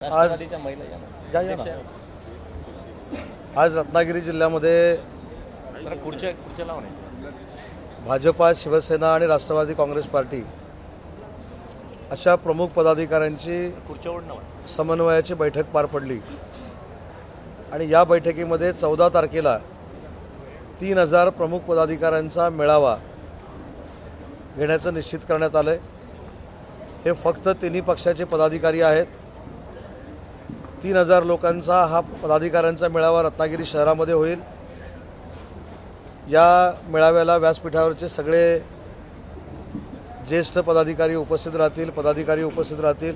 या. या ना. अध्यक्ष आज रत्नागिरी जिल्ह्यामध्ये नाही भाजपा शिवसेना आणि राष्ट्रवादी काँग्रेस पार्टी अशा प्रमुख पदाधिकाऱ्यांची नवा समन्वयाची बैठक पार पडली. आणि या बैठकीमध्ये चौदा तारखेला तीन हजार प्रमुख पदाधिकाऱ्यांचा मेळावा घेण्याचं निश्चित करण्यात आलं आहे हे फक्त तिन्ही पक्षाचे पदाधिकारी आहेत. तीन हजार लोकांचा हा पदाधिकाऱ्यांचा मेळावा रत्नागिरी शहरामध्ये होईल. या मेळाव्याला व्यासपीठावरचे सगळे ज्येष्ठ पदाधिकारी उपस्थित राहतील पदाधिकारी उपस्थित राहतील.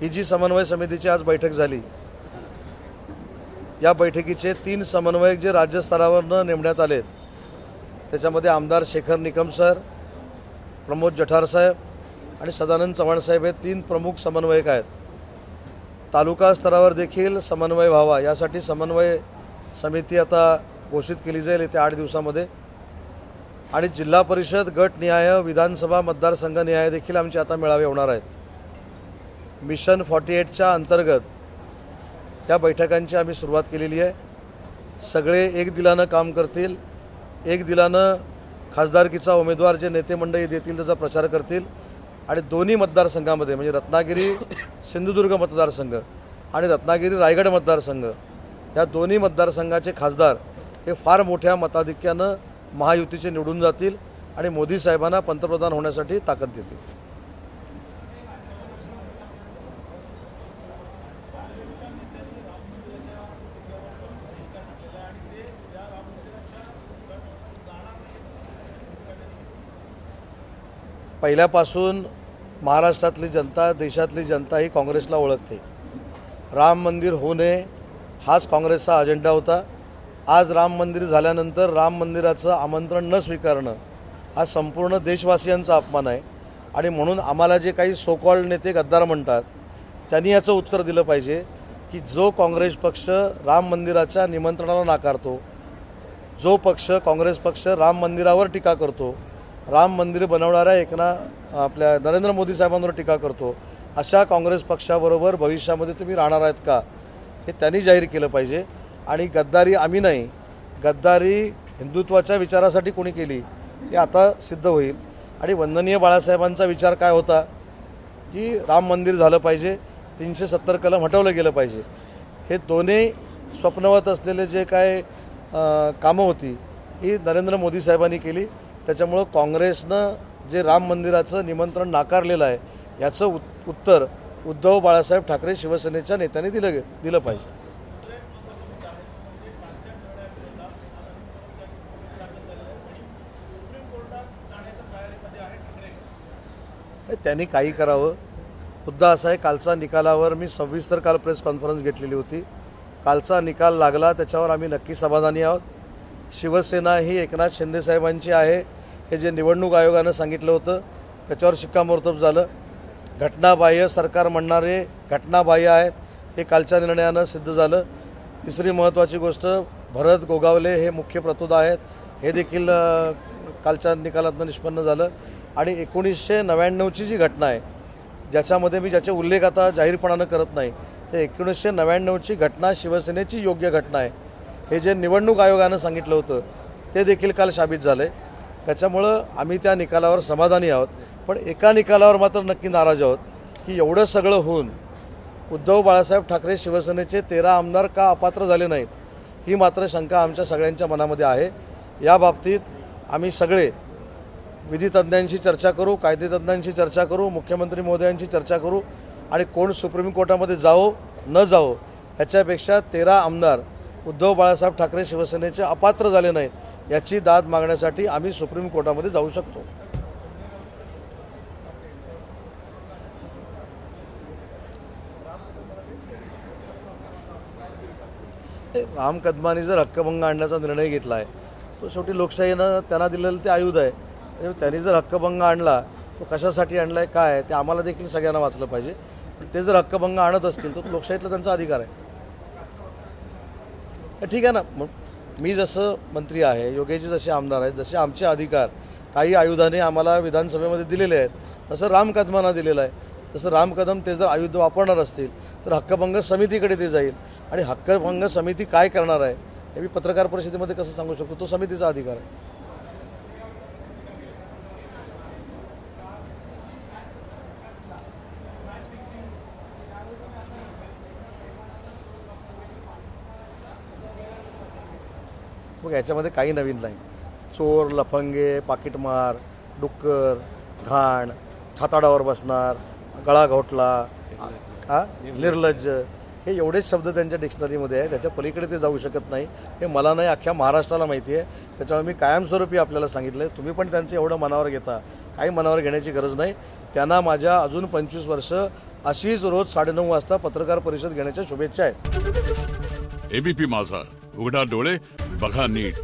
ही जी समन्वय समितीची आज बैठक झाली या बैठकीचे तीन समन्वयक जे राज्यस्तरावरनं नेमण्यात आले त्याच्यामध्ये आमदार शेखर निकम सर प्रमोद जठार साहेब आणि सदानंद चव्हाण साहेब हे तीन प्रमुख समन्वयक आहेत. तालुका स्तरावर देखील समन्वय व्हावा. यासाठी समन्वय समिती आता घोषित केली जाईल येत्या आठ दिवसामध्ये. आणि जिल्हा परिषद गटनिहाय विधानसभा मतदारसंघनिहाय देखील आमचे आता मेळावे होणार आहेत. मिशन फॉर्टी एटच्या अंतर्गत या बैठकांची आम्ही सुरुवात केलेली आहे. सगळे एक दिलानं काम करतील. एक दिलानं खासदारकीचा उमेदवार जे नेते मंडळी देतील त्याचा प्रचार करतील. आणि दोन्ही मतदारसंघामध्ये म्हणजे रत्नागिरी सिंधुदुर्ग मतदारसंघ आणि रत्नागिरी रायगड मतदारसंघ या दोन्ही मतदारसंघाचे खासदार हे फार मोठ्या मताधिक्यानं महायुतीचे निवडून जातील आणि मोदी साहेबांना पंतप्रधान होण्यासाठी ताकद देतील. पहिल्यापासून महाराष्ट्रातली जनता देशातली जनता ही काँग्रेसला ओळखते. राम मंदिर होऊ नये हाच काँग्रेसचा अजेंडा होता. आज राम मंदिर झाल्यानंतर राम मंदिराचं आमंत्रण न स्वीकारणं हा संपूर्ण देशवासियांचा अपमान आहे. आणि म्हणून आम्हाला जे काही सोकॉल्ड नेते गद्दार म्हणतात त्यांनी याचं उत्तर दिलं पाहिजे की जो काँग्रेस पक्ष राम मंदिराच्या निमंत्रणाला नाकारतो जो पक्ष काँग्रेस पक्ष राम मंदिरावर टीका करतो राम मंदिर बनवणाऱ्या एकना आपल्या नरेंद्र मोदी साहेबांवर टीका करतो. अशा काँग्रेस पक्षाबरोबर भविष्यामध्ये तुम्ही राहणार आहेत का? हे त्यांनी जाहीर केलं पाहिजे. आणि गद्दारी आम्ही नाही. गद्दारी हिंदुत्वाच्या विचारासाठी कोणी केली हे आता सिद्ध होईल. आणि वंदनीय बाळासाहेबांचा विचार काय होता? की राम मंदिर झालं पाहिजे तीनशे सत्तर कलम हटवलं गेलं पाहिजे. हे दोन्ही स्वप्नवत असलेले जे काय कामं होती ही नरेंद्र मोदी साहेबांनी केली. त्याच्यामुळं काँग्रेसनं जे राम मंदिराचं निमंत्रण नाकारलेलं आहे याचं उत उत्तर उद्धव बाळासाहेब ठाकरे शिवसेनेच्या नेत्यांनी दिलं गे- दिलं पाहिजे. त्यांनी काही करावं. मुद्दा असा आहे कालचा निकालावर मी सविस्तर काल प्रेस कॉन्फरन्स घेतलेली होती. कालचा निकाल लागला त्याच्यावर आम्ही नक्की समाधानी आहोत. शिवसेना ही एकनाथ शिंदेसाहेबांची आहे. हे जे निवडणूक आयोगानं सांगितलं होतं त्याच्यावर शिक्कामोर्तब झालं. घटनाबाह्य सरकार म्हणणारे घटनाबाह्य आहेत हे कालच्या निर्णयानं सिद्ध झालं. तिसरी महत्त्वाची गोष्ट भरत गोगावले हे मुख्य प्रतोद आहेत. हे देखील कालच्या निकालातनं निष्पन्न झालं. आणि एकोणीसशे नव्याण्णवची जी घटना आहे ज्याच्यामध्ये मी ज्याचे उल्लेख आता जाहीरपणानं करत नाही ते एकोणीसशे नव्याण्णवची घटना शिवसेनेची योग्य घटना आहे. हे जे निवडणूक आयोगानं सांगितलं होतं ते देखील काल साबित झालं आहे त्याच्यामुळं आम्ही त्या निकालावर समाधानी आहोत. पण एका निकालावर मात्र नक्की नाराज आहोत की एवढं सगळं होऊन उद्धव बाळासाहेब ठाकरे शिवसेनेचे तेरा आमदार का अपात्र झाले नाहीत ही मात्र शंका आमच्या सगळ्यांच्या मनामध्ये आहे. या बाबतीत आम्ही सगळे विधितज्ञांशी चर्चा करू कायदेतज्ञांशी चर्चा करू मुख्यमंत्री महोदयांशी चर्चा करू आणि कोण सुप्रीम कोर्टामध्ये जावो न जावो ह्याच्यापेक्षा तेरा आमदार उद्धव बाळासाहेब ठाकरे शिवसेनेचे अपात्र झाले नाहीत याची दाद मागण्यासाठी आम्ही सुप्रीम कोर्टामध्ये जाऊ शकतो. हे राम कदमानी जर हक्कभंग आणण्याचा निर्णय घेतला आहे तो शेवटी लोकशाहीनं त्यांना दिलेलं ते आयुध आहे. म्हणजे त्यांनी जर हक्कभंग आणला तो कशासाठी आणला आहे काय आहे ते आम्हाला देखील सगळ्यांना वाचलं पाहिजे. ते जर हक्कभंग आणत असतील तर लोकशाहीतला त्यांचा अधिकार आहे. ठीक आहे ना. मग मी जसं मंत्री आहे योगेशजी जसे आमदार आहेत जसे आमचे अधिकार काही आयुधाने आम्हाला विधानसभेमध्ये दिलेले आहेत तसं राम कदमांना दिलेलं आहे. तसं राम कदम ते जर आयुध वापरणार असतील तर हक्कभंग समितीकडे ते जाईल. आणि हक्कभंग समिती काय करणार आहे हे मी पत्रकार परिषदेमध्ये कसं सांगू शकतो? तो समितीचा अधिकार आहे. मग याच्यामध्ये काही नवीन नाही. चोर लफंगे पाकिटमार डुक्कर घाण छाताडावर बसणार गळा घोटला हा निर्लज्ज. हे एवढेच शब्द त्यांच्या डिक्शनरीमध्ये आहे. त्याच्या पलीकडे ते जाऊ शकत नाही. हे मला नाही अख्ख्या महाराष्ट्राला माहिती आहे. त्याच्यामुळे मी कायमस्वरूपी आपल्याला सांगितलं आहे तुम्ही पण त्यांचं एवढं मनावर घेता. काही मनावर घेण्याची गरज नाही. त्यांना माझ्या अजून पंचवीस वर्ष अशीच रोज साडेनऊ वाजता पत्रकार परिषद घेण्याच्या शुभेच्छा आहेत. एबीपी माझा. उघडा डोळे बघा नीट.